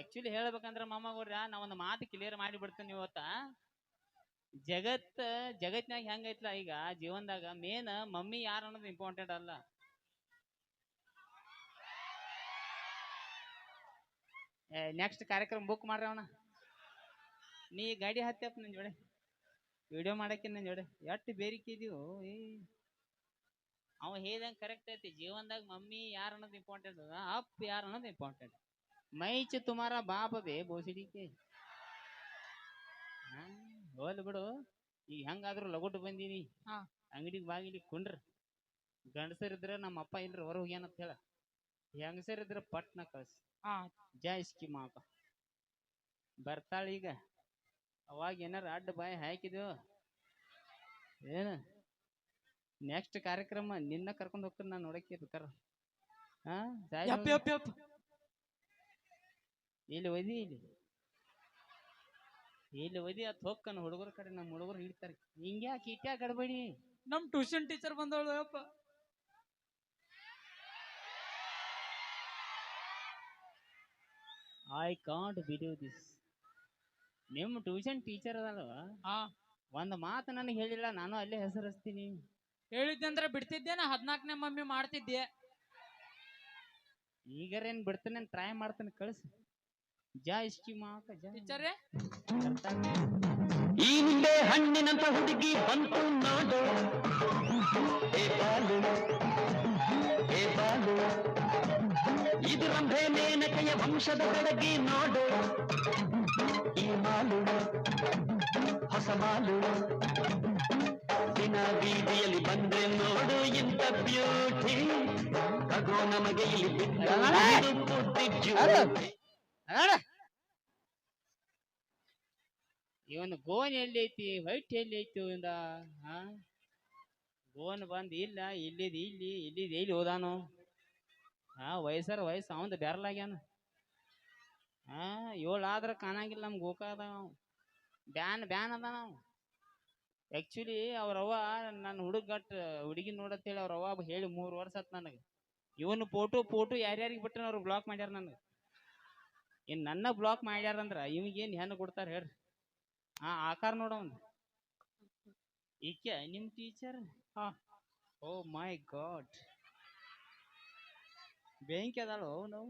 Actually ಹೇಳ್ಬೇಕಂದ್ರ ಮಾಮಗೌರ ನಾ ಒಂದು ಮಾತು ಕ್ಲಿಯರ್ ಮಾಡಿ ಬಿಡ್ತೇನೆ ಇವತ್ತ. ಜಗತ್ ಜಗತ್ನಾಗ ಹೆಂಗೈತ್ಲ ಈಗ ಜೀವನದಾಗ? ಮೇನ್ ಮಮ್ಮಿ ಯಾರು ಅನ್ನೋದು ಇಂಪಾರ್ಟೆಂಟ್ ಅಲ್ಲ. ನೆಕ್ಸ್ಟ್ ಕಾರ್ಯಕ್ರಮ ಬುಕ್ ಮಾಡ್ರಿ ಅವನ. ನೀ ಗಾಡಿ ಹತ್ತಪ್ಪ ನನ್ ಜೋಡೆ. ವಿಡಿಯೋ ಮಾಡಕ್ಕೆ ನಿನ್ ಜೋಡೆ. ಎಷ್ಟು ಬೇರಿಕಿದೀವು ಏ. ಅವ ಹೇಳ್ದಂಗೆ ಕರೆಕ್ಟ್ ಐತಿ. ಜೀವನದಾಗ ಮಮ್ಮಿ ಯಾರು ಅನ್ನೋದು ಇಂಪಾರ್ಟೆಂಟ್ ಅದ? ಅಪ್ ಯಾರು ಅನ್ನೋದು ಇಂಪಾರ್ಟೆಂಟ್ ಮೈಚ್ ತುಮಾರ ಬಾಪ ಬೇ ಬೋಸಿಡಿಕೆ ಹೋಲ್ ಬಿಡು. ಈಗ ಹೆಂಗಾದ್ರೂ ಲಗೋಟು ಬಂದೀನಿ. ಹಾ. ಅಂಗಡಿಗೆ ಬಾಗಿಲಿ ಕುಂಡ್ರ. ಗಂಡಸರಿದ್ರ ನಮ್ಮ ಅಪ್ಪ ಇಲ್ರಿ ಹೊರ ಹೋಗ್ಯಾನಂತ ಹೇಳ. ಹೆಂಗಸರಿದ್ರ ಪಟ್ನ ಕಳ್ಸ. ಹಾ. ಜೈ ಸ್ಕಿ ಮಾಪ ಬರ್ತಾಳ ಈಗ. ಅವಾಗ ಏನಾರ ಅಡ್ಡ ಬಾಯಿ ಹಾಕಿದ್ವು ಏನು? ನೆಕ್ಸ್ಟ್ ಕಾರ್ಯಕ್ರಮ ನಿನ್ನ ಕರ್ಕೊಂಡು ಹೋಗ್ತೀನಿ ನಾನು ನೋಡಕ್ಕೆ ಬೇಕಾರ ಹಾ ಯಪ್ಪ. ಇಲ್ಲಿ ಒದಿ ಇಲ್ಲಿ? ಇಲ್ಲಿ ಒದಿ ಅತ್ ಹೋಗ್ಕನ ಹುಡುಗರ ಕಡೆ ನಮ್ಮ ಹುಡುಗರು ಹಿಡಿತಾರೆ. ಹಿಂಗ್ಯಾಕೆ ಇಟ್ಯಾ ಗಡ್ಬಡಿ? ನಮ್ ಟ್ಯೂಷನ್ ಟೀಚರ್ ಬಂದವಳು ಅಪ್ಪ ಐ ಕಾಂಟ್ ಬಿಲೀವ್ ದಿಸ್ ನಿಮ್ಮ ಟ್ಯೂಷನ್ ಟೀಚರ್ ಅದಲ್ವ? ಹಾ. ಒಂದು ಮಾತು ನನಗೆ ಹೇಳಿಲ್ಲ ನಾನು ಅಲ್ಲೇ ಹೆಸರಿಸ್ತೀನಿ. ಹೇಳಿದ್ದೆ ಅಂದ್ರೆ ನಾ ಹದ್ನಾಲ್ಕನೇ ಮಮ್ಮಿ ಮಾಡ್ತಿದ್ದೆ. ಈಗರೇನ್ ಬಿಡ್ತೇನೆ ಟ್ರೈ ಮಾಡ್ತೇನೆ ಕಳಿಸು. ಜಾ ಇಷ್ಟಿ ಮಾಕ ಜಾ. ಟೀಚರೇ? ಈ ಮುಂದೆ ಹಣ್ಣಿನಂತ ಹುಡುಗಿ ಬಂತು ನೋಡು. ಏ ಬಾಲು ಏ ಬಾಲು. ಇದು ರಂಭೆ ಮೇನಕೆಯ ವಂಶದ ಬೆಳಗಿ ನೋಡು. ಈ ಮಾಲು ಹೊಸ ಮಾಲು. ದಿನ ಬೀದಿಯಲ್ಲಿ ಬಂದ್ರೆ ನೋಡು ಇಂಥ ಬ್ಯೂಟಿ ತಗೋ ನಮಗೆ ಇಲ್ಲಿ ಬಿದ್ದು ಪೂರ್ತಿ ಇವನ್ ಗೋನ್ ಎಲ್ಲಿ ಐತಿ ವೈಟ್ ಎಲ್ಲಿ ಐತಿ ಇವಂದ ಹಾ ಗೋನ್ ಬಂದ್ ಇಲ್ಲ, ಇಲ್ಲಿದ್ ಇಲ್ಲಿ, ಇಲ್ಲಿದ್ ಎಲ್ಲಿ ಹೋದಾನು? ಹಾ ವಯಸ್ಸರ ವಯಸ್ಸು, ಅವಂದ ಬೆರಲಾಗ್ಯಾನ ಹಾ ಏಳು ಆದ್ರ ಕಾಣಂಗಿಲ್ಲ ನಮ್ ಗೋಕಾದ ಬ್ಯಾನ್ ಬ್ಯಾನ್ ಅದ ನಾವು ಆಕ್ಚುಲಿ ಅವ್ರವ್ವ ನನ್ನ ಹುಡುಗ ಗಟ್ ಹುಡುಗಿ ನೋಡತ್ತೇಳಿ ಅವ್ರವ್ವ ಹೇಳಿ ಮೂರು ವರ್ಷ ಆತ್ ನನಗೆ. ಇವನು ಫೋಟೋ ಫೋಟೋ ಯಾರ್ಯಾರಿಗೆ ಬಿಟ್ಟನ ಅವ್ರು ಬ್ಲಾಕ್ ಮಾಡ್ಯಾರ ನನಗೆ. ಇನ್ ನನ್ನ ಬ್ಲಾಕ್ ಮಾಡ್ಯಾರಂದ್ರ ಇವ್ಗೇನ್ ಹೆಣ್ಣು ಕೊಡ್ತಾರ ಹೇಳ್ರಿ. ಆ ಆಕಾರ ನೋಡವನ್ ಈಕೆ ನಿಮ್ ಟೀಚರ್ ಹಾ. Oh my God. ಬೆಂಕಿ ಅದಾಳು ನಾವು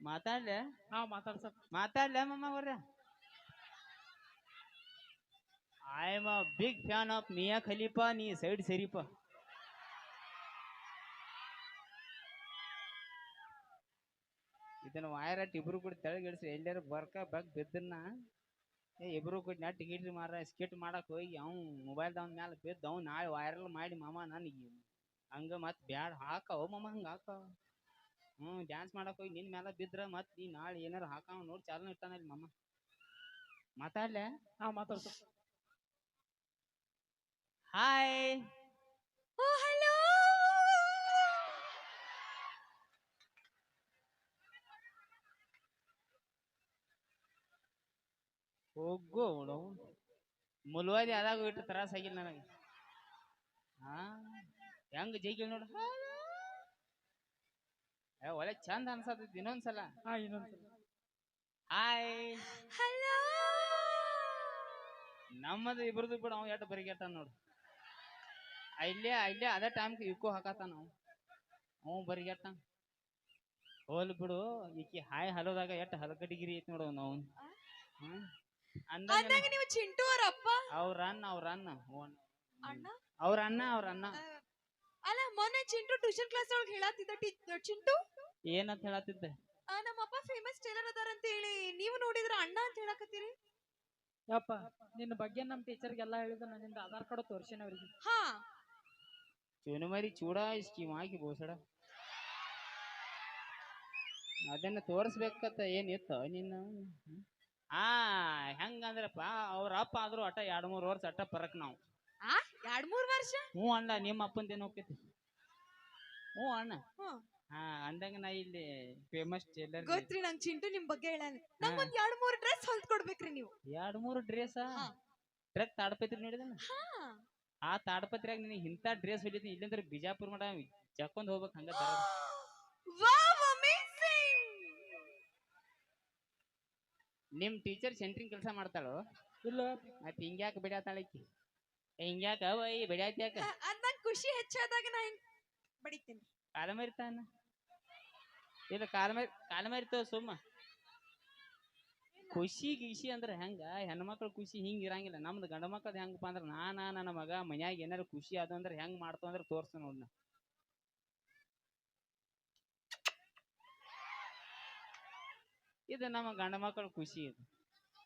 ಮಾತಾಡ್ಲೆ? ಹಾ ಮಾತಾಡ್ಸ ಮಾತಾಡ್ಲೆ ಮಮ್ಮ ಅವ್ರ? I am a big fan of Mia Khalifa ನೀ ಸೈಡ್ ಸರಿಪ ಇದನ್ನ ವಾಯರಟ್ ಇಬ್ರು ಕೂಡ ತೆಳಗಿಳಿಸಿ ಎಲ್ಲಾರು ಬರ್ಕ ಬಗ್ ಬಿದ್ದನ್ನ ಇಬ್ರು ಕೂಡ ನೆಟ್ ಗಿಡ್ರಿ ಮಾರ ಸ್ಕಿಟ್ ಮಾಡಕ್ ಹೋಗಿ ಅವ್ನು ಮೊಬೈಲ್ದವನ್ ಮ್ಯಾಲ ಬಿದ್ದು ಅವ್ ನಾಳೆ ವೈರಲ್ ಮಾಡಿ ಮಾಮ ನನಗೆ. ಹಂಗ ಮತ್ ಬ್ಯಾಡ ಹಾಕವ ಮಾಮ ಹಂಗ ಹಾಕವ. ಹ್ಞೂ ಡ್ಯಾನ್ಸ್ ಮಾಡಕ್ ಹೋಗಿ ನಿನ್ ಮ್ಯಾಲ ಬಿದ್ರ ಮತ್ ನೀ ನಾಳೆ ಏನಾರ ಹಾಕಾವ ನೋಡಿ ಚಾಲನೆ ಇರ್ತಾನ ಇಲ್ಲಿ ಮಾಮ. ಮಾತಾಡ್ಲೆ? ಹಾ ಮಾತಾಡ್ತ ಹಾಯ್ ಹೋಗು ಅವಳು ಮುಲ್ವಾದಿ ಆದಾಗ ಇಟ್ಟು ತ್ರಾಸ ಆಗಿಲ್ಲ ನನಗೆ. ಹಾ? ಹೆಂಗ್ ಜೈಗಿಲ್ ನೋಡು. ಏ, ಒಳ್ಳೆ ಚಂದ ಅನ್ಸತ್ತೈತಿ ಇನ್ನೊಂದ್ಸಲ ಹಾ ಇನ್ನೊಂದ್ಸಲ ಹಾಯ್ ಹಲೋ ನಮ್ಮದು ಇಬ್ರದ್ದು ಬಿಡ ಅವ್ ಎಟ್ಟು ಬರಿಗೆಟ್ಟ ನೋಡು. ಇಲ್ಲೇ ಇಲ್ಲೇ ಅದೇ ಟೈಮ್ ಇಕ್ಕೋ ಹಾಕತ್ತಾನ ನಾವು ಅವ್ ಬರಿಗೆಟ್ಟ ಹೋಲ್ ಬಿಡು ಈಕಿ ಹಾಯ್ ಹಲೋದಾಗ ಎಟ್ಟು ಹಲಕಡಿಗಿರಿ ಐತಿ ನೋಡು ನಾವು ಹ್ಮ್? ಅಂದಂಗ ನೀವು ಚಿಂಟು ಅವ್ರ ಅಪ್ಪ ಅವ್ರ ಅಣ್ಣ ಅವ್ರ ಅಣ್ಣ. ಅಣ್ಣ? ಅವ್ರ ಅಣ್ಣ ಅವ್ರ ಅಣ್ಣ. ಅಲ್ಲ ಮೊನ್ನೆ ಚಿಂಟು ಟ್ಯೂಷನ್ ಕ್ಲಾಸ್ ಒಳಗೆ ಹೇಳತ್ತಿದ್ದ ಚಿಂಟು? ಏನಂತ ಹೇಳತ್ತಿದ್ದೆ ಆ, ನಮ್ಮಪ್ಪ ಫೇಮಸ್ ಟೇಲರ್ ಅದಾರ ಅಂತ ಹೇಳಿ ನೀವು ನೋಡಿದ್ರ ಅಣ್ಣ ಅಂತ ಹೇಳಕತ್ತೀರಿ? ಯಪ್ಪ ನಿನ್ನ ಬಗ್ಗೆ ನಮ್ಮ ಟೀಚರ್ಗೆಲ್ಲ ಹೇಳಿದ ನಿಂದ ಆಧಾರ್ ಕಾರ್ಡ್ ತೋರಿಸಿನ ಅವ್ರಿಗೆ ಹಾ ಚುನುಮರಿ ಚೂಡ ಸ್ಕೀಮ್ ಹಾಕಿ ಬೋಸಡ. ಅದನ್ನ ತೋರಿಸ್ಬೇಕತ್ತ ಏನಿತ್ತ ನಿನ್ನ? ಆ ಹೆಂಗಂದ್ರಪ್ಪ ಅವ್ರ ಅಪ್ಪ ಆದ್ರೂ ಅಟ ಎರಡ್ ಮೂರ್ ವರ್ಷ ಅಟ ಪರಕ್ ನಾವು. ಆ ಎರಡ್ ಮೂರ್ ವರ್ಷ? ಹ್ಞೂ ಅಣ್ಣ ನಿಮ್ಮ ಅಪ್ಪಂದೇನು ಹೋಗ್ತೈತಿ ಹ್ಞೂ ಅಣ್ಣ. ಹ್ಮ್. ಹಾ ಅಂದಂಗ ನಾ ಇಲ್ಲಿ ಫೇಮಸ್ ಟೇಲರ್ ಗೊತ್ತ್ರಿ ನಂಗ್ ಚಿಂಟು ನಿಮ್ ಬಗ್ಗೆ ಹೇಳಾನ. ನಂಗ್ ಒಂದ್ ಎರಡ್ ಮೂರ್ ಡ್ರೆಸ್ ಹೊಲ್ದ್ ಕೊಡ್ಬೇಕ್ರಿ ನೀವು. ಎರಡ್ ಮೂರು ಡ್ರೆಸ್ ಹಾ. ಡ್ರೆಸ್ ತಾಡ್ಪತ್ರಿ ನೋಡಿದನ? ಹಾ. ಆ ತಾಡ್ಪತ್ರಿಯಾಗ ನಿನಗೆ ಇಂಥ ಡ್ರೆಸ್ ಹೊಲಿತೀನಿ ಇಲ್ಲಂದ್ರೆ ಬಿಜಾಪುರ ಮಠ ಜಕ್ಕೊಂಡ್ ಹೋಗ್ಬೇಕು ಹಂಗ ತರೋದು ನಿಮ್ ಟೀಚರ್ ಸೆಂಟ್ರಿಂಗ್ ಕೆಲಸ ಮಾಡ್ತಾಳು? ಇಲ್ಲ. ಮತ್ತೆ ಹಿಂಗ್ಯಾಕ ಬಿಡಾತಾಳಕ್ಕಿ ಹಿಂಗ್ಯಾಕ? ವೈ ಬಿಡಾತ್ಯಾಕ ಅದ್ ನಂಗ್ ಖುಷಿ ಹೆಚ್ಚಾದಾಗ ನಾ ಹಿಂಗ್ ಬಡಿತೀನಿ. ಕಾಲ ಮರಿತಾನ ಇಲ್ಲ ಕಾಲ ಮರಿ ಕಾಲ ಮರಿತಾವ ಸುಮ್ಮ. ಖುಷಿ ಗಿಷಿ ಅಂದ್ರೆ ಹೆಂಗ? ಹೆಣ್ಮಕ್ಳ ಖುಷಿ ಹಿಂಗ್ ಇರಂಗಿಲ್ಲ. ನಮ್ದು ಗಂಡ ಮಕ್ಳದ್ ಹೆಂಗಪ್ಪ ಅಂದ್ರೆ ನಾನ ನನ್ನ ಮಗ ಮನ್ಯಾಗ ಏನಾರ ಖುಷಿ ಅದು ಅಂದ್ರೆ ಹೆಂಗ್ ಮಾಡ್ತಾವ ಅಂದ್ರೆ ತೋರ್ಸ ನೋಡ್ನ ಇದು ನಮ್ಮ ಗಂಡ ಮಕ್ಕಳ ಖುಷಿ ಇದು.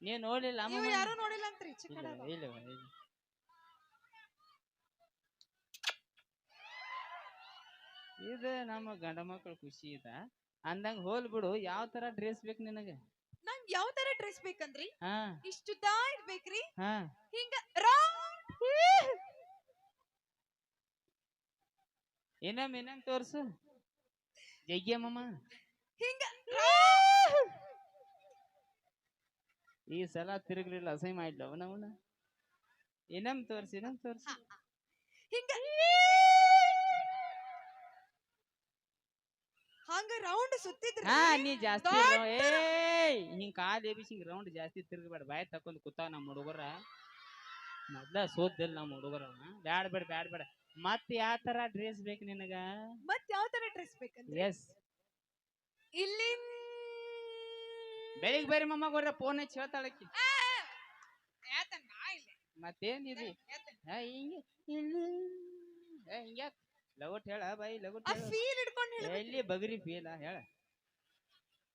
ನೀ ನೋಡ್ಲಿಲ್ಲ ನೀವು? ಯಾರು ನೋಡಿಲ್ಲ ಅಂತ್ರಿ ಇಲ್ಲ ಚಿಕ್ಕಡ ಇಲ್ಲ ಇಲ್ಲ. ಇದು ನಮ್ಮ ಗಂಡ ಮಕ್ಕಳ ಖುಷಿ ಇದ. ಅಂದಂಗ ಹೋಲ್ ಬಿಡು ಯಾವ ತರ ಡ್ರೆಸ್ ಬೇಕು ನಿನಗೆ? ನಂಗ್ ಯಾವ ತರ ಡ್ರೆಸ್ ಬೇಕಂದ್ರಿ? ಹಾ. ಇಷ್ಟುದ್ದಾ ಇರ್ಬೇಕ್ರಿ ಹಾ. ಹಿಂಗ ರೌಂಡ್ ಏನಮ್ ಏನಮ್ ತೋರ್ಸು. ಜಗ್ಗಿಯಮ್ಮ ಹಿಂಗ round. ಈ ಸಲ ತಿರುಗ್ಲಿಲ್ಲ ಅಸಹ್ಯ ಮಾಡಿಲ್ಲ ಅವನವನ ಏನಮ್ ತೋರ್ಸಿ ಏನಮ್ ತೋರ್ಸಿ. ಹಿಂಗ. ಹಂಗ ರೌಂಡ್ ಸುತ್ತಿದ್ರ ಹಾ ನೀ ಜಾಸ್ತಿ ರೌ- ಏಯ್ ಹಿಂಗ್ ಕಾಲ್ ಎಬಿಸಿ ಹಿಂಗ್ ರೌಂಡ್ ಜಾಸ್ತಿ ತಿರುಗಬೇಡ. ಬಾಯ್ ತಕೊಂಡ್ ಕೂತಾವ ನಮ್ಮ ಹುಡುಗರ. ಮೊದ್ಲ ಸೋತಿಲ್ಲ ನಮ್ಮ ಹುಡುಗರ ಬ್ಯಾಡ್ ಬೇಡ ಬ್ಯಾಡ್ ಬೇಡ. ಮತ್ ಯಾವ ತರ ಡ್ರೆಸ್ ಬೇಕು ನಿನಗ? ಮತ್ ಯಾವ ತರ ಡ್ರೆಸ್ ಬೇಕು ಎಸ್ ಇಲ್ಲಿ ಬೆಳಿಗ್ ಬೇರೆ ಮಮ್ಮ ಗೊರ್ರ ಫೋನ್ ಹಚ್ಚಿ ಹೇಳ್ತಾಳಕ್ಕಿ ಮತ್ತೇನ್ ಇದು ಹಾ ಹಿಂಗೆ ಹಿಂಗ್ಯಾಕ್ ಲಗೋಟ್ ಹೇಳ ಬಾಯಿ ಲಗೋಟ್ ಫೀಲ್ ಹಿಡ್ಕೊಂಡ್ ಹೇಳ ಎಲ್ಲಿ ಬಗರಿ ಫೀಲ ಹೇಳ.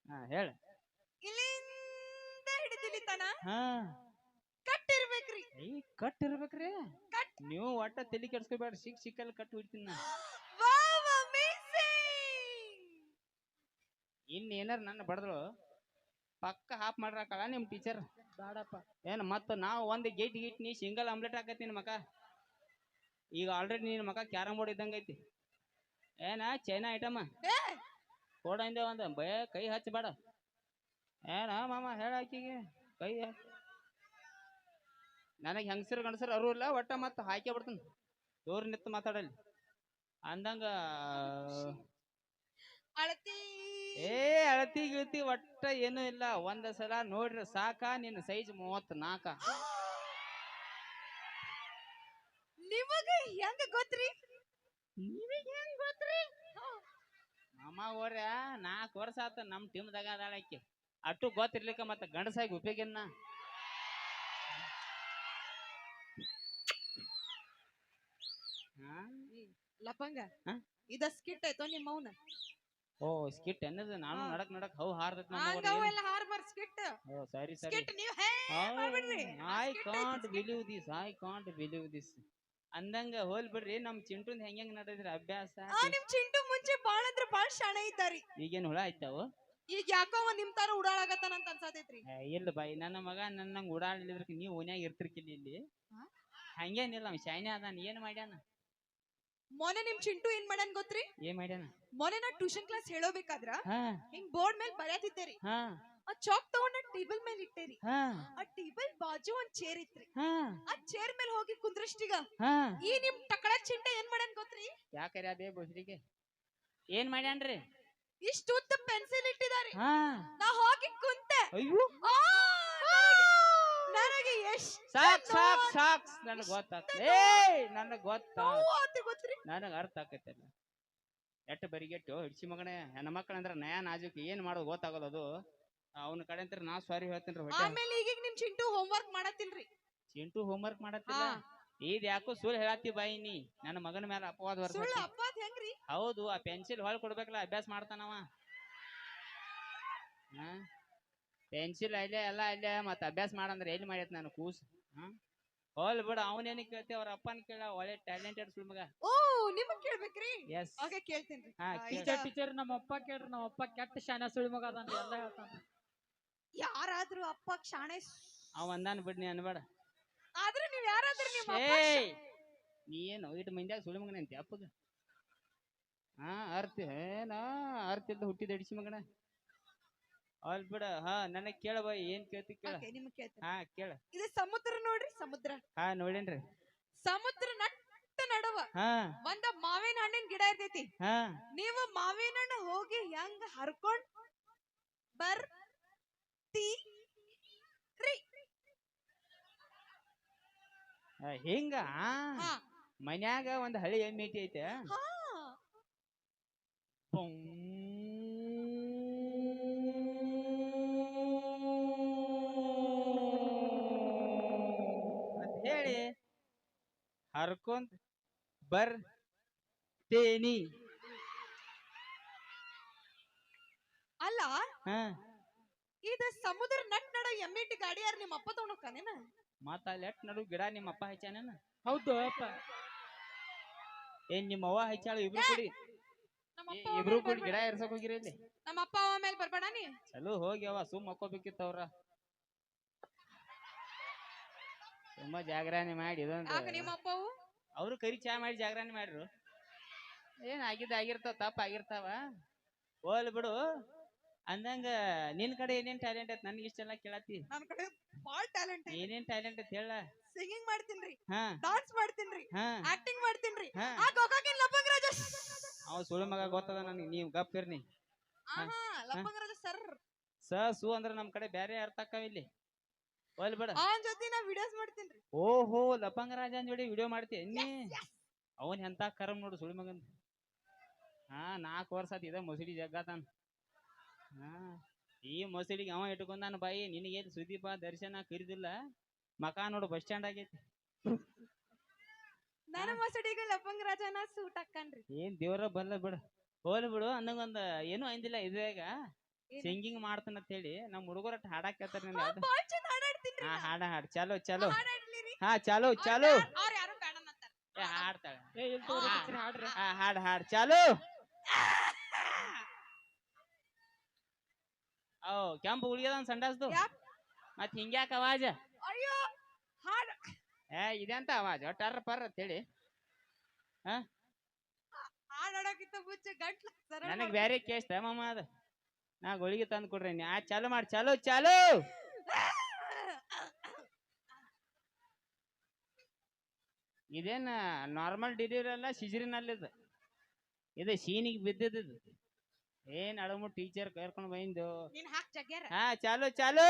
ಹಾ ಹೇಳ. ಇಲ್ಲಿಂದ ಹಿಡಿದಿಲ್ಲಿ ತನ ಹಾ. ಕಟ್ ಇರ್ಬೇಕ್ರಿ ಐ ಕಟ್ ಇರ್ಬೇಕ್ರಿ ನೀವು ಒಟ್ಟ ತಲೆ ಕೆಡ್ಸ್ಕೊಬೇಡ ಸಿಕ್ ಸಿಕ್ಕಲ್ಲಿ ಕಟ್ ಬಿಡ್ತೀನಿ ನಾ ಇನ್ನೇನಾರ ನನ್ನ ಬಡದ್ರು ಪಕ್ಕ ಹಾಪ್ ಮಾಡ್ರಾಕಲ್ಲ ನಿಮ್ ಟೀಚರ್ ಬೇಡಪ್ಪ ಏನು ಮತ್ತು ನಾವು ಒಂದು ಗೇಟ್ ಗೀಟ್ ನೀ ಸಿಂಗಲ್ ಆಮ್ಲೆಟ್ ಹಾಕತ್ತಿ ನಿಮ್ಮ ಮಕ. ಈಗ ಆಲ್ರೆಡಿ ನಿನ್ನ ಮಕ ಕ್ಯಾರಮ್ ಬೋರ್ಡ್ ಇದ್ದಂಗ ಐತಿ. ಏನ ಚೈನಾ ಐಟಮ್ ಕೊಡಂದೆ ಕೊಡ ಬಯ ಒಂದ್. ಬೇ ಕೈ ಹಚ್ಚಬೇಡ ಏನ ಮಾಮ ಹೇಳ ಆಕಿಗೆ. ಕೈ ನನಗೆ ಹೆಂಗಸರು ಗಂಡಸರು ಅರು ಇಲ್ಲ ಒಟ್ಟ ಮತ್ತ ಹಾಕಿ ಬಿಡ್ತೀನಿ. ದೂರ ನಿಂತು ಮಾತಾಡಲಿ ಅಂದಂಗ ಅಳತಿ! ಏ ಅಳತಿ ಗಿಳತಿ ಒಟ್ಟ ಏನೂ ಇಲ್ಲ. ಒಂದ ಸಲ ನೋಡ್ರಿ ಸಾಕ ನಿನ್ನ ಸೈಜ್ ಮೂವತ್ ನಾಕ ನಿಮಗ ಹೆಂಗ ಗೊತ್ತ್ರಿ? ಹೆಂಗ್ ಗೊತ್ತ್ರಿ? ಮಾಮ ಹೋರ್ಯ ನಾಲ್ಕು ವರ್ಷ ಆತ ನಮ್ ಟೀಮ್ದಾಗ ಅದಾಳ ಆಕಿ. ಅಟ್ಟು ಗೊತ್ತಿರ್ಲಿಕ್ಕ ಮತ್ತೆ ಗಂಡಸಾಗಿ ಉಪಯೋಗಿನ್ನ. ಲಪಂಗ? ಇದ ಸ್ಕಿಟ್ ಆಯ್ತೋ ನಿಮ್ಮ ಅವನ ಓ ಸ್ಕಿಟ್ ಅನ್ನದ ನಾನು. ನಡಕ್ ನಡಕ್ ಹೌ ಹಾರ್ತೈತ್ ಹಂಗ ಅವೆಲ್ಲ ಸ್ಕಿಟ್ ಓ ಸರಿ ಸರಿ. ಸ್ಕಿಟ್ ನೀವು ಹೇ ಮಾಡ್ಬಿಡ್ರಿ. I can't believe this I can't believe this ಅಂದಂಗ ಹೋಲ್ ಬಿಡ್ರಿ ನಮ್ ಚಿಂಟುಂದ್ ಹೆಂಗ್ ಹೆಂಗ್ ನಡೆದ್ರ ಅಭ್ಯಾಸ? ಆ ನಿಮ್ ಚಿಂಟು ಮುಂಚೆ ಬಾಳ ಅಂದ್ರೆ ಬಾಳ ಶಾಣೆ ಇದ್ದಾರಿ. ಈಗೇನ್ ಹುಳ ಆಯ್ತಾವ ಈಗ ಯಾಕೋ ಒಂದ್ ನಿಮ್ ತರ ಉಡಾಳಾಗತ್ತಾನ ಅಂತ ಅನ್ಸಾತೈತ್ರಿ. ಇಲ್ಲ ಬಾಯಿ ನನ್ನ ಮಗ ನನ್ನ ಉಡಾಳಿದ್ರಕ್ಕೆ ನೀವು ಓನ್ಯಾಗ ಇರ್ತಿರ್ಕಿಲ್ಲ ಇಲ್ಲಿ? ಹಂಗೇನಿಲ್ಲ ಅವ ಶಾನೆ ಅದಾನ ಏನ್ ಮಾಡ್ಯಾನ? ಮೊನ್ನೆ ನಿಮ್ ಚಿಂಟು ಏನ್ ಮಾಡನ್ ಗೊತ್ತ್ರಿ? ಏನ್ ಮಾಡ್ಯಾನ? ಮೊನ್ನೆ ನಾ ಟ್ಯೂಷನ್ ಕ್ಲಾಸ್ ಹೇಳೋಬೇಕಾದ್ರ ಹಿಂಗ್ ಬೋರ್ಡ್ ಮೇಲೆ ಬರೆಯತಿದ್ದೇರಿ ಆ ಚಾಕ್ ತಗೊಂಡ ಟೇಬಲ್ ಮೇಲೆ ಇಟ್ಟೇರಿ. ಆ ಟೇಬಲ್ ಬಾಜು ಒಂದ್ ಚೇರ್ ಇತ್ರಿ. ಆ ಚೇರ್ ಮೇಲೆ ಹೋಗಿ ಕುಂದ್ರಷ್ಟಿಗ ಈ ನಿಮ್ ಟಕಳ ಚಿಂಟ ಏನ್ ಮಾಡ್ಯಾನ್ ಗೊತ್ತ್ರಿ? ಯಾಕರಿ ಅದೇ ಬಸ್ರಿಗೆ ಏನ್ ಮಾಡ್ಯಾನ್ರಿ? ಇಷ್ಟು ಉದ್ದ ಪೆನ್ಸಿಲ್ ಇಟ್ಟಿದಾರಿ ನಾ ಹೋಗಿ ಕುಂತೆ. ಅಯ್ಯೋ. ಆ, ನನಗೆ- ಎಷ್ಟ್ ಸಾಕ್ ಸಾಕ್ ಸಾಕ್ ನನಗ್ ಗೊತ್ತಾತ ಏ ನನಗ್ ಗೊತ್ತ? ನೋವು ಆತು ಗೊತ್ತ್ರಿ. ನನಗ್ ಅರ್ಥ ಆಕೈತಲ್ಲ ಎಟ್ಟು ಬರಿಗೆಟ್ಟು ಹಿಡ್ಸಿ ಮಗನೇ. ಹೆಣ್ಮಕ್ಳು ಅಂದ್ರ ನಯಾ ನಾಜುಕ್ ಏನ್ ಮಾಡೋದು ಗೊತ್ತಾಗಲ್ಲ ಅದು. ಅವನ ಕಡೆ ಅಂತ ನಾ ಸಾರಿ ಹೇಳ್ತೇನ್ರಿ ಹೊಟ್ಟೆ. ಆಮೇಲೆ ಈಗೀಗ ನಿಮ್ ಚಿಂಟು ಹೋಮ್ವರ್ಕ್ ಮಾಡತ್ತಿಲ್ರಿ. ಚಿಂಟು ಹೋಮ್ವರ್ಕ್ ಮಾಡತ್ತಿಲ್ಲ? ಇದ್ ಯಾಕೋ ಸುಳ್ಳು ಹೇಳತ್ತಿ ಬಾಯಿ ನೀ. ನನ್ನ ಮಗನ ಮೇಲೆ ಅಪವಾದ ಸುಳ್ಳು ಬರ್ಸತ್ತಿ ಅಪ್ಪ ಅದ್ ಹೆಂಗ್ರಿ? ಹೌದು ಆ ಪೆನ್ಸಿಲ್ ಹೊಳ್ ಕೊಡ್ಬೇಕಲ್ಲ ಅಭ್ಯಾಸ ಮಾಡ್ತಾನವ. ಪೆನ್ಸಿಲ್ ಅಲ್ಲೇ ಎಲ್ಲ ಅಲ್ಲೇ ಮತ್ತೆ ಅಭ್ಯಾಸ ಮಾಡಂದ್ರೆ ಎಲ್ಲಿ ಮಾಡೈತ್ ನಾನು ಕೂಸ್? ಹಾ? ಹೋಲ್ ಬಿಡ ಅವನೇನು ಕೇಳ್ತಿ? ಅವ್ರ ಅಪ್ಪನ ಕೇಳ ಒಳ್ಳೆ ಟ್ಯಾಲೆಂಟೆಡ್ ಸುಳ್ಮಗ ಓ ನಿಮಗ್ ಕೇಳ್ಬೇಕ್ರಿ? ಎಸ್ ಓಕೆ ಕೇಳ್ತೀನಿ ಹಾ ಆ, ಟೀಚರ್ ಟೀಚರ್ ನಮ್ಮ ಅಪ್ಪ ಕೇಳ್ರಿ ನಮ್ಮ ಅಪ್ಪ ಕೆಟ್ಟ ಶಾನೆ ಸುಳಿ ಮಗ ಅದಾನ್ರಿ ಎಲ್ಲ ಹೇಳ್ತಾನ ಯಾರಾದ್ರೂ ಅಪ್ಪ ಶಾಣೆ ಅವ ಅಂದಾನ ಬಿಡ್ ನೀ ಅನ್ಬೇಡ. ಆದ್ರೆ ನೀವ್ ಯಾರಾದ್ರೂ ನಿಮ್ಮ ಅಪ್ಪ ಏಯ್ ನೀ ಏನು ಇಟ್ಟು ಮಂದ್ಯಾಗ ಸುಳಿ ಮಗನ ಅಂತಿ ಅಪ್ಪಗ? ಹಾ ಅರ್ಥ ಏನ ಅರ್ತಿ ಇಲ್ದ ಹುಟ್ಟಿದ ಅಡಿಸಿ ಮಗನ? ಅಲ್ ಬಿಡ ಹಾ ನನಗ್ ಕೇಳ ಏನ್ ಕೇಳ್ತಿ ಕೇಳ. ಹಾ ಕೇಳ. ಇದು ಸಮುದ್ರ ನೋಡ್ರಿ ಸಮುದ್ರ. ಹಾ ನೋಡೇನ್ರಿ. ಸಮುದ್ರ ನಟ್ಟ ನಡುವ ಹಾ. ಒಂದ ಮಾವಿನ ಹಣ್ಣಿನ ಗಿಡ ಇರ್ತೈತಿ. ಹಾ. ನೀವು ಮಾವಿನ ಹಣ್ಣು ಹೋಗಿ ಹೆಂಗ್ ಹರ್ಕೊಂಡ್ ಬರ್ ಹಿಂಗ? ಹಾ. ಮನ್ಯಾಗ ಒಂದ್ ಹಳಿ ಎಣ್ಣೆ ಐತೆ ಹಾ. ಹರ್ಕೊಂಡ್ ಬರ್ತೇನಿ. ಅಲ್ಲ? ಹಾ. ಇದು ಸಮುದ್ರ ನಟ್ ನಡ ಎಮ್ಮಿಟಿ ಗಾಡಿ ಯಾರು ನಿಮ್ಮ ಅಪ್ಪ ತಗೊಂಡೋಗ್ತಾನೇನ ಮತ್ತ ಅಲ್ಲಿ ಎಟ್ ನಡು ಗಿಡ ನಿಮ್ಮ ಅಪ್ಪ ಹಚ್ಚಾನೇನ ಹೌದು ಅಪ್ಪ. ಏನ್ ನಿಮ್ಮ ಅವ್ವ ಹಚ್ಚಾಳ ಇಬ್ರು ಕೂಡಿ. ನಮ್ಮ ಅಪ್ಪ ಅವ ಇಬ್ರು ಕೂಡಿ ಗಿಡ ಏರ್ಸಕ್ ಹೋಗಿರಿ ಇಲ್ಲಿ. ನಮ್ಮ ಅಪ್ಪ ಅವ ಮೇಲೆ ಬರ್ಬೇಡ ನೀ. ಚಲೋ ಹೋಗಿ ಅವ ಸುಮ್ ಮಕ್ಕೋಬೇಕಿತ್ತು ಅವ್ರ. ತುಂಬಾ ಜಾಗರಣೆ ಮಾಡಿ ಇದೊಂದು ಯಾಕ ನಿಮ್ಮ ಅಪ್ಪ ಅವು ಅವ್ರು ಕರಿ ಚಾ ಮಾಡಿ ಜಾಗರಣೆ ಮಾಡ್ರು. ಏನ್ ಆಗಿದ್ ಆಗಿರ್ತಾವ ತಪ್ಪ ಆಗಿರ್ತಾವ. ಹೋಲ್ ಬಿಡು. ಅಂದಂಗ ನಿನ್ ಕಡೆ ಏನೇನ್ ಟ್ಯಾಲೆಂಟ್ ಐತ್ ನನ್ಗೆ ಇಷ್ಟೆಲ್ಲ ಕೇಳತಿ ನನ್ನ ಕಡೆ ಬಾಳ್ ಟ್ಯಾಲೆಂಟ್ ಏನೇನ್ ಟ್ಯಾಲೆಂಟ್ ಐತ್ ಹೇಳ. ಸಿಂಗಿಂಗ್ ಮಾಡ್ತೀನ್ರಿ ಹಾ. ಡಾನ್ಸ್ ಮಾಡ್ತೀನ್ರಿ ಹಾ. ಆಕ್ಟಿಂಗ್ ಮಾಡ್ತೀನ್ರಿ. ಹಾ. ಆ ಗೋಕಾಕಿನ್ ಲಪ್ಪಂಗ್ ರಾಜ. ಅವ ಸುಳ್ಳು ಮಗ ಗೊತ್ತದ ನನಗೆ ನೀವ್ ಗಪ್ಪಿರ್ನಿ ಆಹಾ ಲಪ್ಪಂಗ್ ರಾಜ ಸರ್. ಸ ಸು ಅಂದ್ರ ನಮ್ ಕಡೆ ಬೇರೆ ಅರ್ಥ ಆಕ್ಕಾವ ಇಲ್ಲಿ. ಹೋಲ್ ಬಿಡ. ಅವನ್ ಜೊತೆ ನಾ ವಿಡಿಯೋಸ್ ಮಾಡ್ತೀನಿ ಓಹೋ ಲಪಂಗ ರಾಜನ್ ಜೋಡಿ ವಿಡಿಯೋ ಮಾಡ್ತೀನಿ ಅವನ್ ಎಂತ ಕರಮ್ ನೋಡು ಸುಳಿ ಮಗನ್. ಹಾ ನಾಲ್ಕು ವರ್ಷ ಆತ ಇದ ಮೊಸಡಿ ಜಗ್ಗಾತಾನ. ಹಾ ಈ ಮೊಸಡಿಗೆ ಅವ ಇಟ್ಕೊಂಡಾನ ಬಾಯಿ ನಿನಗೆ ಸುದೀಪ ದರ್ಶನ ಕರಿದಿಲ್ಲ. ಮಕ ನೋಡು ಬಸ್ ಸ್ಟ್ಯಾಂಡ್ ಆಗೈತಿ. ನನ್ನ ಮಸಡಿಗೆ ಲಪ್ಪಂಗ್ ರಾಜನ ಸೂಟ್ ಹಾಕನ್ರಿ ಏನ್ ದೇವ್ರ ಬಲ್ಲ ಬಿಡು. ಹೋಲ್ ಬಿಡು ಅನ್ನಂಗೊಂದ ಏನು ಅಂದಿಲ್ಲ ಇದ್ರಾಗ. ಸಿಂಗಿಂಗ್ ಸಿಂಗಿಂಗ್ ಮಾಡ್ತಾನಂತ ಹೇಳಿ ನಮ್ ಹುಡುಗರ ಹಾಡಾಕ್ ಕೇಳ್ತಾರ ನಿನ್ ಹಾಡಾಡ್ತೀನ್ರಿ ಹಾ. ಹಾಡ ಹಾಡ್. ಚಲೋ ಚಲೋ. ಹಾ ಚಲೋ ಅವ್ರ್ ಚಲೋ. ಅವ್ರ್ ಯಾರು ಬೇಡ ಅನ್ನತ್ತಾರ. ಏ, ಹಾಡ್ತಾಳ ಏ ಇಲ್ಲಿ ತಗೋರಿ ಹಾ. ಹಾಡ್ರಿ. ಹಾ ಹಾಡ್ ಹಾಡ್. ಚಾಲು. ಓ ಕೆಂಪು ಉಳಿಯದ ಸಂಡಾಸ್ದು? ಯಾಕ್? ಮತ್ ಹಿಂಗ್ಯಾಕ ಅವಾಜ? ಅಯ್ಯೋ ಹಾಡ್. ಏ ಇದೆಂತ ಅವಾಜ? ಟರ್ ಪರ್ ಅಂತೇಳಿ ಹಾಡಾಡಕ್ಕಿಂತ ಮುಂಚೆ ಗಂಟ್ಲ ನನಗ್ ಬ್ಯಾರೆ ಕೇಸ್ತ ಮಾಮ ಅದ. ನಾ ಗುಳಿಗೆ ತಂದು ಕೊಡ್ರಿ ನೀ? ಆ ಚಾಲು ಮಾಡಿ ಚಾಲು ಚಾಲು. ಇದೇನ ನಾರ್ಮಲ್ ಡಿಲಿವರಿ ಅಲ್ಲ ಸಿಜರಿನಲ್ಲಿ ಇದು ಸೀನಿಗೆ ಬಿದ್ದಿದ್ದು ಏನ್ ಅಳಮು ಟೀಚರ್ ಕರ್ಕೊಂಡು ಬೈಂದು. ನೀನ್ ಹಾಕ್ ಜಗ್ಗ್ಯಾರ ಹಾ ಚಾಲು ಚಾಲು!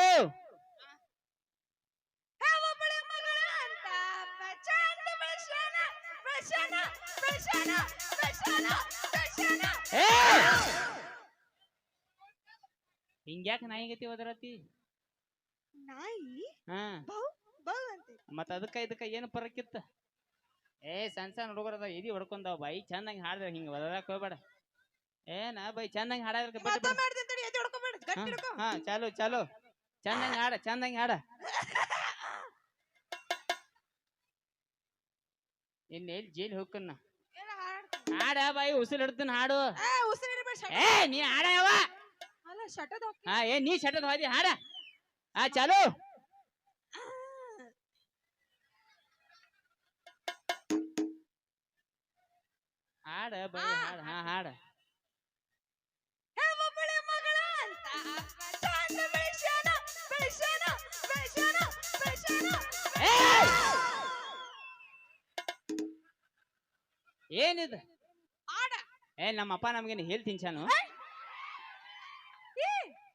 ಹೇ. ಒಬ್ಬಳೆ ಮಗಳ ಅಂತ. ಏ! ಹಿಂಗ್ಯಾಕ ನಾಯಿಗತಿ ಹೋದ್ರತಿ ನಾಯಿ? ಹಾ. ಬೌ ಬೌ ಅಂತೆ. ಮತ್ತ ಅದಕ್ಕ ಇದಕ್ಕ ಏನು ಪರಕ್ಕಿತ್ತ ಏ ಸಣ್ಣ ಸಣ್ಣ ಹುಡುಗರದ ಇದಿ ಹೊಡ್ಕೊಂಡಾವ ಬಾಯಿ ಚಂದಂಗ್ ಹಾಡ್ದ ಹಿಂಗ ಒದರಾಕ್ ಹೋಗ್ಬೇಡ. ಏನ ಬೈ ಚಂದಂಗ್ ಹಾಡಾದ್ರ ಎದೆ ಹೊಡ್ಕೊಂಬೇಡ ಹಾ, ಚಾಲು ಚಾಲು. ಚಂದಂಗ್ ಹಾಡ ಚಂದಂಗ್ ಹಾಡ. ಇನ್ನ ಎಲ್ಲಿ ಜೈಲ್ ಹೋಗ್ಕನ್ನ ಹಾಡ ಬಾಯಿ ಉಸಿರು ಹಿಡ್ತೀನಿ ಹಾಡು. ಏ ನೀ ಹಾಡ ಯಾವ? ಹಾ ಏ ನೀ ಶಟದ್ ಹೋದಿ ಹಾಡ. ಹಾ ಚಾಲು. ಹಾಡ ಬರೀ ಹಾಡ ಹಾ ಹಾಡ. ಮಗಳ ಅಂತ! ಏನಿದು? ಆಡ ಏ ನಮ್ಮಪ್ಪ ನಮ್ಗೇನು ಹೇಳ್ ತಿನ್ಸಾನು ಏ!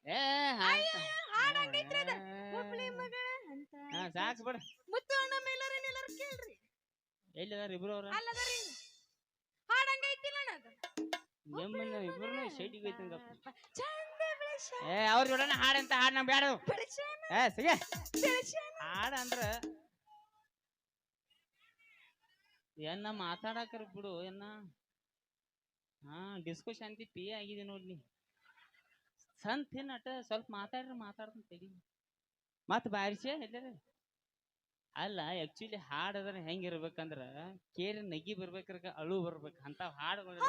ಏ ಹಾಡ್- ಹಾಡ್ ಹಂಗೈತ್ರಿ ಅದ. ಒಬ್ಬಳೆ ಮಗಳ ಅಂತ. ಹಾ ಸಾಕು ಬಿಡ. ಮುತ್ತು ಅಣ್ಣ ಮೇಲರ ನಿಲ್ಲರ ಕೇಳ್ರಿ? ಎಲ್ಲಿದಾರ ಇಬ್ರು ಅವ್ರ? ಅಲ್ಲದರಿ ಹಾಡ್ ನಿಮ್ಮನ್ನ ಇಬ್ರು ಶೆಟ್ಟಿಗೆ ಹೋಯ್ತಂಗಪ್ಪ ಏ ಅವ್ರ ಜೋಡನ ಹಾಡಂತ ಹಾಡ್ ನಮ್ ಬ್ಯಾಡ ಏ ಸಿಗೆ. ಹಾಡ ಅಂದ್ರ ಏನ ಮಾತಾಡಕರ ಬಿಡು ಏನ ಹಾ ಡಿಸ್ಕೋ ಶಾಂತಿ ಪೇ ಆಗಿದೆ ನೋಡ್ಲಿ. ಸಂತ ಏನಟ ಸ್ವಲ್ಪ ಮಾತಾಡ್ರಿ ಮಾತಾಡ್ತೀನಿ ತಡಿ. ಮತ್ ಬಾರಿಸಿ ಎಲ್ಲರ? ಅಲ್ಲ ಆಕ್ಚುಲಿ ಹಾಡದ್ರ ಹೆಂಗಿರ್ಬೇಕಂದ್ರ ಕೇರಿ ನಗಿ ಬರ್ಬೇಕ್ರ ಅಳು ಬರ್ಬೇಕು ಅಂತ ಹಾಡುಗಳು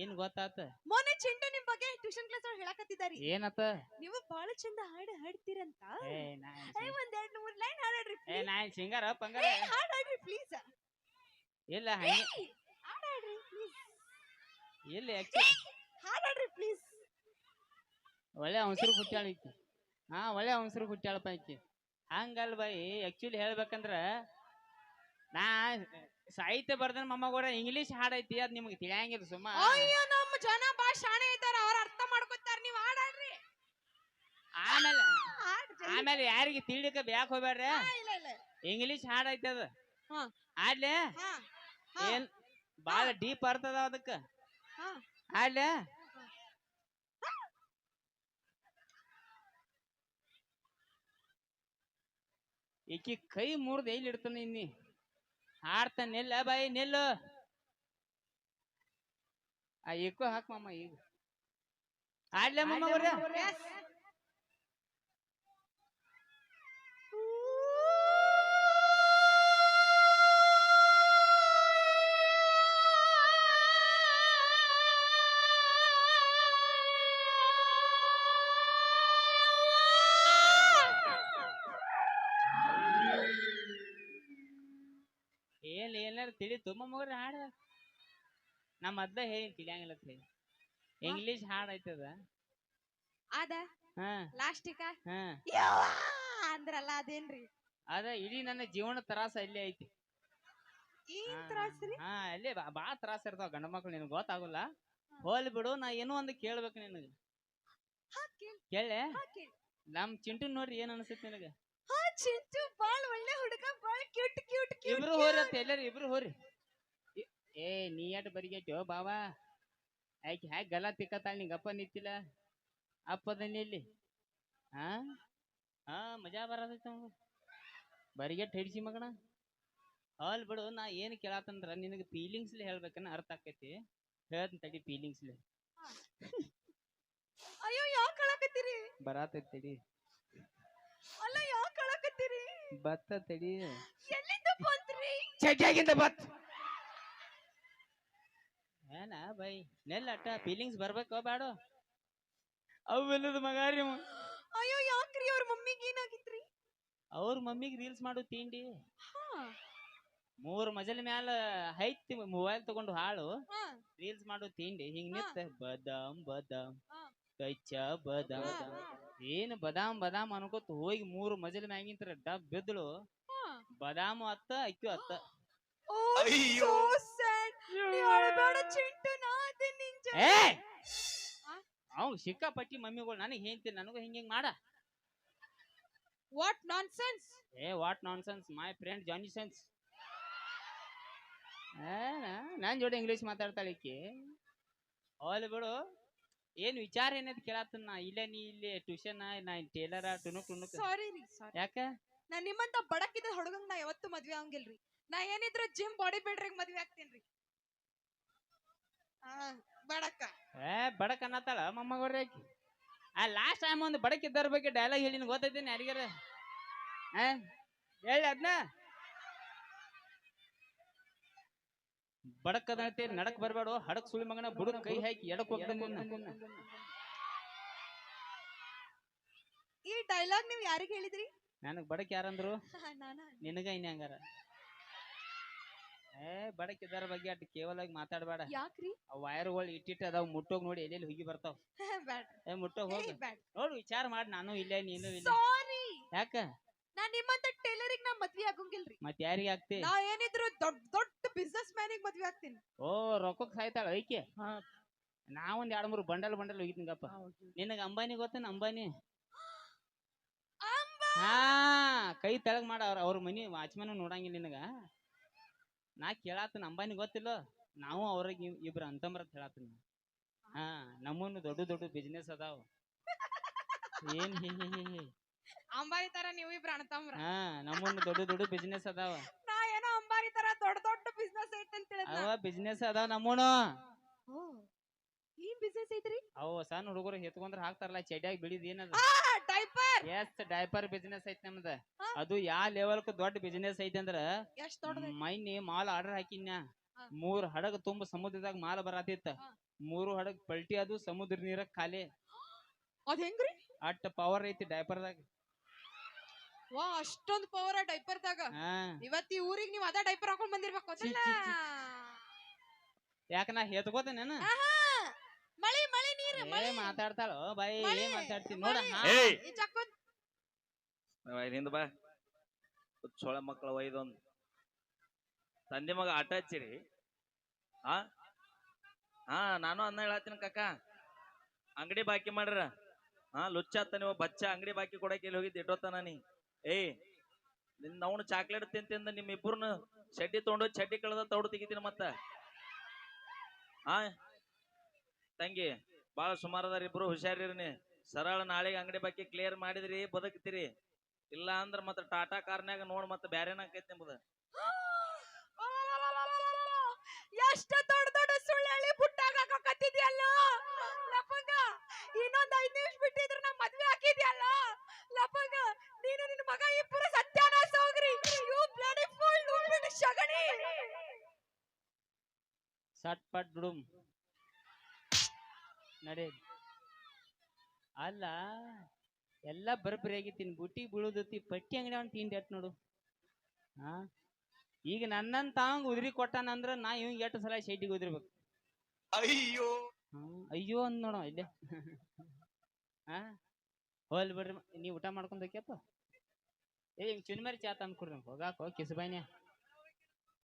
ಏನ್ ಗೊತ್ತಾತ? ಮೊನ್ನೆ ಚಿಂಟು ನಿಮ್ ಬಗ್ಗೆ ಟ್ಯೂಷನ್ ಕ್ಲಾಸ್ ಅವ್ರು ಹೇಳಕತ್ತಿದ್ದಾರೆ. ಏನತ್ತ ನೀವು ಬಾಳ ಚಂದ ಹಾಡು ಹಾಡ್ತೀರಂತ? ಏ ನಾ ಏ ಒಂದ್ ಎರಡ್ ಮೂರ್ ಲೈನ್ ಹಾಡಾಡ್ರಿ ಏ ನಾ ಏನ್ ಸಿಂಗಾರ ಪಂಗಾರ. ಹಾಡಾಡ್ರಿ ಪ್ಲೀಸ್ ಇಲ್ಲ ಹಂಗೆ ಹಾಡಾಡ್ರಿ ಪ್ಲೀಸ್ ಇಲ್ಲ ಹಾಡ್ರಿ ಹಾಡಾಡ್ರಿ ಪ್ಲೀಸ್ ಒಳ್ಳೆ ಅವಸರು ಹುಟ್ಟ್ಯಾಳ ಐತಿ ಹಾ ಒಳ್ಳೆ ಅವಸರು ಹುಟ್ಟ್ಯಾಳಪ್ಪ ಐತಿ ಹಂಗಲ್ ಬೈ ಆಕ್ಚುಲಿ ಹೇಳ್ಬೇಕಂದ್ರ ನಾ ಸಾಹಿತ್ಯ ಬರ್ದನ ಮಮ್ಮ ಕೂಡ ಇಂಗ್ಲೀಷ್ ಹಾಡೈತಿ ಅದ್ ನಿಮ್ಗೆ ತಿಳಿಯಂಗಿಲ್ಲ ಸುಮ್ಮ ಅಯ್ಯೋ ನಮ್ಮ ಜನ ಬಾ ಶಾಣೆ ಇದ್ದಾರ ಅವ್ರ ಅರ್ಥ ಮಾಡ್ಕೊತಾರ ನೀವ್ ಹಾಡಾಡ್ರಿ. ಆಮೇಲೆ ಆಮೇಲೆ ಯಾರಿಗೆ ತಿಳಿಲಿಕ್ಕೆ ಬ್ಯಾಕ್ ಹೋಗ್ಬೇಡ್ರಿ ಇಂಗ್ಲಿಷ್ ಹಾಡ್ ಐತಿ ಅದ. ಆಡ್ಲೆ? ಏನ್ ಬಾಳ ಡೀಪ್ ಅರ್ಥದ ಅದಕ್ಕೆ. ಅದಕ್ಕ. ಆಡ್ಲೆ? ಈಕಿ ಕೈ ಮುರಿದು ಎಲ್ಲಿ ಇಡ್ತಾನೆ ಇನ್ನಿ? ಹಾಡ್ತಾನೆ ನಿಲ್ಲ ಬಾಯಿ ನಿಲ್ಲು. ಆ ಇಕ್ಕೋ ಹಾಕ್ ಮಾಮ ಈಗ. ಆಡ್ಲೆ ಮಾಮ ಬರ್ರಿ ಏನ್ ಏನಾರ ತಿಳಿತು ಮಮ್ಮಗ್ರಿ ಹಾಡ. ನಮ್ಮ ಮೊದ್ಲ ಹೇಳಿ ತಿಳಿಯಂಗಿಲ್ಲ ಅಂತ ಹೇಳಿ. ಇಂಗ್ಲಿಷ್ ಹಾಡ್ ಐತದ. ಅದ? ಹಾ. ಲಾಸ್ಟಿಕ? ಹಾ. ಯವ್ವ ಅಂದ್ರಲ್ಲ ಅದೇನ್ರಿ? ಅದ ಇಡೀ ನನ್ನ ಜೀವನ ತ್ರಾಸ ಇಲ್ಲೇ ಐತಿ. ಹಾ, ತ್ರಾಸ್ರಿ ಹಾ ಅಲ್ಲೇ ಬಾ- ಬಾಳ ತ್ರಾಸ ಇರ್ತಾವ ಗಂಡ ಮಕ್ಳು ನಿನಗ್ ಗೊತ್ತಾಗುಲ್ಲ. ಹೋಲ್ ಬಿಡು ನಾ ಏನೋ ಒಂದು ಕೇಳ್ಬೇಕು ನಿನಗ. ಹಾ ಕೇಳ್. ಕೇಳೆ? ಹಾ ಕೇಳ್. ನಮ್ ಚಿಂಟು ನೋಡ್ರಿ ಏನ್ ಅನ್ಸುತ್ತೆ ನಿನಗ? ಚಿಂಟು ಬಾಳ್ ಒಳ್ಳೆ ಹುಡುಗ ಬಾಳ್ ಕ್ಯೂಟ್ ಕ್ಯೂಟ್ ಇಬ್ರು ಹೋರಿ ಅಂತ ಎಲ್ಲಾರು ಇಬ್ರು ಹೋರಿ. ಇ- ಏ ನೀ ಎಟ್ ಬರಿಗೆಟ್ಯೋ ಬಾವಾ? ಆಯ್ಕೆ ಹ್ಯಾಕ್ ಗಲ ತಿಕ್ಕತ್ತಾಳ ನಿಂಗಪ್ಪ ನಿಂತಿಲ್ಲ? ಅಪ್ಪದ ಇಲ್ಲಿ ಹಾ ಹಾ ಮಜಾ ಬರತೈತ ಬರಿಗೆಟ್ ಹಿಡಿಸಿ ಮಗಣ ಹಾಲ್ ಬಿಡು ನಾ ಏನ್ ಕೇಳತ್ತಂದ್ರ ನಿನಗೆ ಫೀಲಿಂಗ್ಸ್ಲಿ ಹೇಳ್ಬೇಕನ್ನ ಅರ್ಥ ಆಕೈತಿ. ಹೇಳ್ತೀನಿ ತಡಿ ಫೀಲಿಂಗ್ಸ್ಲಿ ಅಯ್ಯೋ ಯಾವ ಕಳಕತ್ತೀರಿ ಬರಾತೈತಿ ತಡಿ. ಅಲ್ಲ ಯಾಕ್ ಕಳಕತ್ತೀರಿ ಬತ್ತ ತಡಿ. ಎಲ್ಲಿಂದ ಬಂದ್ರಿ? ಚಡ್ಡಿಯಾಗಿಂದ ಬತ್. ಏನ ಬೈ ನೆಲ್ಲ ಅಟ್ಟ ಫೀಲಿಂಗ್ಸ್ ಬರ್ಬೇಕೋ ಬೇಡ ಅವೆಲ್ಲದ ರೀ ಅಯ್ಯೋ ಯಾಕ್ರಿ ಅವ್ರ ಮಮ್ಮಿಗೆ ಏನಾಗಿತ್ರಿ? ಅವ್ರ ಮಮ್ಮಿಗೆ ರೀಲ್ಸ್ ಮಾಡು ತಿಂಡಿ. ಹಾ. ಮೂರ್ ಮಜಲ್ ಮ್ಯಾಲ ಹೈತಿ ಮೊಬೈಲ್ ತಗೊಂಡು ಹಾಳು. ಹಾ. ರೀಲ್ಸ್ ಮಾಡು ತಿಂಡಿ. ಹಿಂಗ್. ನಿತ್ತ ಬದಾಮ್ ಬದಾಮ್. ಕಚ್ಚ ಬದಾಮ್. ಏನು ಬದಾಮ್. ಏನ್ ಬದಾಮ್ ಬದಾಮ್ ಅನ್ಕೋತ ಹೋಗಿ ಮೂರು ಮಜಲ್ ಮ್ಯಾಗಿಂತರ ಡಬ್ ಬಿದ್ದಳು ಬದಾಮು ಅತ್ತ ಅಕ್ಕಿ ಅತ್ತ. ಅಯ್ಯೋ. ಏ? ಅವ್ ಸಿಕ್ಕಾಪಟ್ಟಿ ಮಮ್ಮಿಗಳು ನನಗೆ ಹೇಳ್ತೀನಿ ನನಗೂ ಹಿಂಗ ಹಿಂಗ್ ಮಾಡ. ವಾಟ್ ಸೆನ್ಸ್ ಏ what nonsense my friend Johnny sense ನಾನ್ ಜೋಡಿ ಇಂಗ್ಲಿಷ್ ಮಾತಾಡ್ತಾಳೆ ಈಕಿ. ಹೋಲ್ ಬಿಡು. ಏನ್ ವಿಚಾರ ಏನದ್ ಕೇಳತ್ತನ ನಾ? ಇಲ್ಲೇ ನೀ ಇಲ್ಲಿ ಟ್ಯೂಷನ್ ನಾ ಟೇಲರ್ ಟುನುಕ್ ಟುನುಕ್ ಸಾರಿ ರೀ ಸಾರಿ ಯಾಕ? ನಾ ನಿಮ್ಮಂತ ಬಡಕಿದ ಹುಡುಗಂಗ್ ನಾ ಯಾವತ್ತೂ ಮದ್ವೆ ಆಗಂಗಿಲ್ರಿ. ನಾ ಏನಿದ್ರು ಜಿಮ್ ಬಾಡಿ ಬಿಲ್ಡರ್ಗೆ ಮದ್ವೆ ರೀ. ಆ ಬಡಕ ಏ ಬಡಕ್ ಅನ್ನತ್ತಾಳ ಮೊಮ್ಮಗವ್ರಿ ಆಕಿ? ಆ ಲಾಸ್ಟ್ ಟೈಮ್ ಒಂದು ಬಡಕ್ ಇದ್ದರ ಬಗ್ಗೆ ಡೈಲಾಗ್ ಹೇಳಿನ ಗೊತ್ತೈತೇನೆ ಯಾರಿಗಾರ? ಹೇಳಿ ಅದ್ನ? ಬಡಕ್ ನಡಕ ನಡಕ್ ಹಡಕ ಸುಳಿ ಮಗನ ಬುಡಕ್ ಕೈ ಹಾಕಿ ಎಡಕ್ ಹೋಗ್ತಾನೆ ಈ ಡೈಲಾಗ್ ನೀವು ಯಾರಿಗೆ ಹೇಳಿದ್ರಿ? ನನಗ್ ಬಡಕ್ ಯಾರಂದ್ರು? ನಾನ. ನಿನಗ ಇನ್ನ ಹಂಗಾರ? ಏ ಬಡಕ್ ಇದರ ಬಗ್ಗೆ ಅಟ್ ಕೇವಲ ಮಾತಾಡಬೇಡ. ಯಾಕ್ರಿ? ಆ ವೈರ್ಗಳು ಇಟ್ಟಿಟ್ಟು ಅದಾವ ಮುಟ್ಟೋಗ್ ನೋಡಿ ಎಲ್ಲೆಲ್ಲಿ ಹೋಗಿ ಬರ್ತಾವ? ಏ ಮುಟ್ಟೋಗ್ ಹೋಗಿ. ನೋಡು ವಿಚಾರ ಮಾಡಿ ನಾನು ಇಲ್ಲೇ ನೀನು ಇಲ್ಲ. ಸಾರಿ ಯಾಕ? ನಾ ನಿಮ್ಮಂತ ಟೈಲರಿಗ್ ನಾ ಮದ್ವಿ ಆಗಂಗಿಲ್ರಿ. ಮತ್ ಯಾರಿಗೆ ಆಗ್ತಿ? ನಾ ಏನಿದ್ರು ದೊಡ್ಡ ದೊಡ್ಡ ಬಿಸ್ನೆಸ್ ಮ್ಯಾನಿಗೆ ಮದ್ವಿ ಆಗ್ತೀನಿ. ಓ ರೊಕ್ಕಕ್ ಸಾಯ್ತಾಳ ಐಕೆ? ಹಾ. ನಾ ಒಂದ್ ಎರಡ್ ಮೂರು ಬಂಡಲ್ ಬಂಡಲ್ ಹೋಗಿದ್ನಿಗಪ್ಪ. ಹಾ, ನಿನಗ ಅಂಬಾನಿ ಗೊತ್ತೇನ ಅಂಬಾನಿ? ಅಂಬಾ! ಹಾ ಕೈ ತೆಳಗ್ ಮಾಡ ಅವ್ರ ಅವ್ರ ಮನಿ ವಾಚ್ಮನ್ ನೋಡಂಗಿಲ್ಲ ನಿನಗ. ನಾ ಕೇಳಾತನ ಅಂಬಾನಿ ಗೊತ್ತಿಲ್ಲ? ನಾವು ಅವ್ರಿಗೆ ಇಬ್ರ ಇಬ್ರು ಅಂತಂಬ್ರ ಅಂತ ಹೇಳಾತನ ಹಾ ನಮ್ಮನ್ನು ದೊಡ್ಡ ದೊಡ್ಡ ಬಿಸ್ನೆಸ್ ಅದಾವ. ಏನ್ ಹೇ ಹೇ ಹೇ. ಅಂಬಾರಿ ತರ ನೀವು ಇಬ್ರು ಅಣ್ತಂಬ್ರ ಹಾ ನಮ್ಮನ್ನು ದೊಡ್ಡ ದೊಡ್ಡ ಬಿಸ್ನೆಸ್ ಅದಾವ. ನಾ ಏನೋ ಅಂಬಾರಿ ತರ ದೊಡ್ಡ ದೊಡ್ಡ ಬಿಸ್ನೆಸ್ ಐತೆ ಅಂತ ಹೇಳಿದ್ನ. ಅವ ಬಿಸ್ನೆಸ್ ಅದಾವ ನಮ್ಮನ. ಓ ಏನ್ ಬಿಸ್ನೆಸ್ ಐತ್ರಿ? ಅವ ಸಣ್ಣ ಹುಡುಗರು ಎತ್ಕೊಂಡ್ರ ಹಾಕ್ತಾರಲ್ಲ ಚಡ್ಯಾಗಿ ಬಿಡಿದ್ ಏನದ? ಆ ಡೈಪರ್ ಎಸ್ ಡೈಪರ್ ಬಿಸ್ನೆಸ್ ಐತಿ ನಮ್ದ. ಹಾ. ಅದು ಯಾ ಲೆವೆಲ್ಕ್ ದೊಡ್ಡ ಬಿಸ್ನೆಸ್ ಐತಿ ಅಂದ್ರ ಎಷ್ಟ್ ದೊಡ್ಡದೈತಿ? ಮೈನಿ ಮಾಲ್ ಆರ್ಡರ್ ಹಾಕಿನ್ಯ. ಹಾ. ಮೂರ್ ಹಡಗ್ ತುಂಬ ಸಮುದ್ರದಾಗ ಮಾಲ್ ಬರಾತಿತ್ತ ಹಾ. ಮೂರು ಹಡಗ್ ಪಲ್ಟಿ ಅದು ಸಮುದ್ರ ನೀರ ಖಾಲಿ. ಅದ್ ಹೆಂಗ್ರಿ? ಅಟ್ ಪವರ್ ಐತಿ ಡೈಪರ್ದಾಗ ವಾ ಅಷ್ಟೊಂದು ಪವರ್ ಡೈಪರ್ದಾಗ ಹಾ. ಇವತ್ತ್ ಈ ಊರಿಗೆ ನೀವ್ ಅದ ಡೈಪರ್ ಹಾಕೊಂಡ್ ಬಂದಿರ್ಬೇಕು ಛೀ, ಛೀ, ಯಾಕ ನಾ ಹೆತ್ಕೋತೇನೇನ ಆಹಾ, ಮಳಿ ಮಳಿ ಮಳೆ ಏ ಮಳಿ. ಮಾತಾಡ್ತಾಳ? ಬಾಯಿ ಮಳಿ, ಏನ್ ಮಾತಾಡ್ತೀನಿ? ನೋಡ ಮಳಿ. ಹಾ. ಏಯ್! ಈ ಚಕ್ಕೊಂದ್ ಹಿಂದ ಬಾ. ಸೊಳೆ ಮಕ್ಕಳ ಒಯ್ದೊಂದು ತಂದೆ ಮಗ ಆಟ ಹಚ್ಚಿರಿ. ಹಾ ಹಾ ನಾನು ಅನ್ನ ಹೇಳತ್ತೀನಿ ಕಾಕ. ಅಂಗಡಿ ಬಾಕಿ ಮಾಡ್ರ. ಹಾ ಲುಚ್ಚತ್ತ ನೀವು ಬಚ್ಚ ಅಂಗಡಿ ಬಾಕಿ ಕೊಡಕ್ಕೆ ಇಲ್ಲಿ ಹೋಗಿದ್ದು ಇಟ್ಟೋತನ ನೀ. ಏಯ್, ನಿನ್ನ ಅವನು ಚಾಕ್ಲೇಟ್ ತಿಂತಿಂದ ನಿಮ್ ಇಬ್ಬರನ್ನ ಚಡ್ಡಿ ತಗೊಂಡು ಚಡ್ಡಿ ಕಳೆದ ತೌಡು ತೆಗಿತೀನಿ ಮತ್ತ. ಆ, ತಂಗಿ, ಬಾಳ ಸುಮಾರದಾರ ಇಬ್ರು ಹುಷಾರಿರ್ನಿ ಸರಳ ನಾಳೆಗೆ ಅಂಗಡಿ ಬಗ್ಗೆ ಕ್ಲಿಯರ್ ಮಾಡಿದ್ರಿ, ಬದುಕ್ತಿರಿ. ಇಲ್ಲ ಅಂದ್ರ ಮತ್ತ ಟಾಟಾ ಕಾರ್ನ್ಯಾಗ ನೋಡ್ ಮತ್ತ ಬ್ಯಾರೇನ ಆಕೈತಿ ನಿಮ್ದು. ಎಷ್ಟ ಸಟ್ ಪಟ್ ಡುಡುಮ್ ನಡೆ. ಅಲ್ಲ ಎಲ್ಲ ಬರಬರಿ ಆಗಿತ್ತೀನಿ ಬುಟ್ಟಿ ಬೀಳುದತಿ ಪಟ್ಟಿ ಅಂಗಡಿ ಅವ್ನು ತಿಂಡಿ ನೋಡು. ಹಾ? ಈಗ ನನ್ನನ್ ತಾವಂಗ್ ಉದ್ರಿ ಕೊಟ್ಟಾನಂದ್ರ ನಾ ಇವ್ ಎಷ್ಟು ಸಲ ಶೆಡ್ಡಿಗೆ ಉದ್ರಿಬೇಕು. ಅಯ್ಯೋ! ಅಯ್ಯೋ ಅಂದ್ ನೋಡ ಇಲ್ಲೇ. ಹಾ? ಹೋಲ್ ಬಿಡ್ರಿ ನೀ ಊಟ ಮಾಡ್ಕೊಂಡ್ ಹೋಗ್ಯಪ್ಪ? ಏ ಹಿಂಗ್ ಚುನ್ಮರಿ ಚಾ ತಂದ್ ಕೊಡ್ರಿ ಹೋಗಾಕೋ ಕಿಸಬಾಯ್ನ್ಯ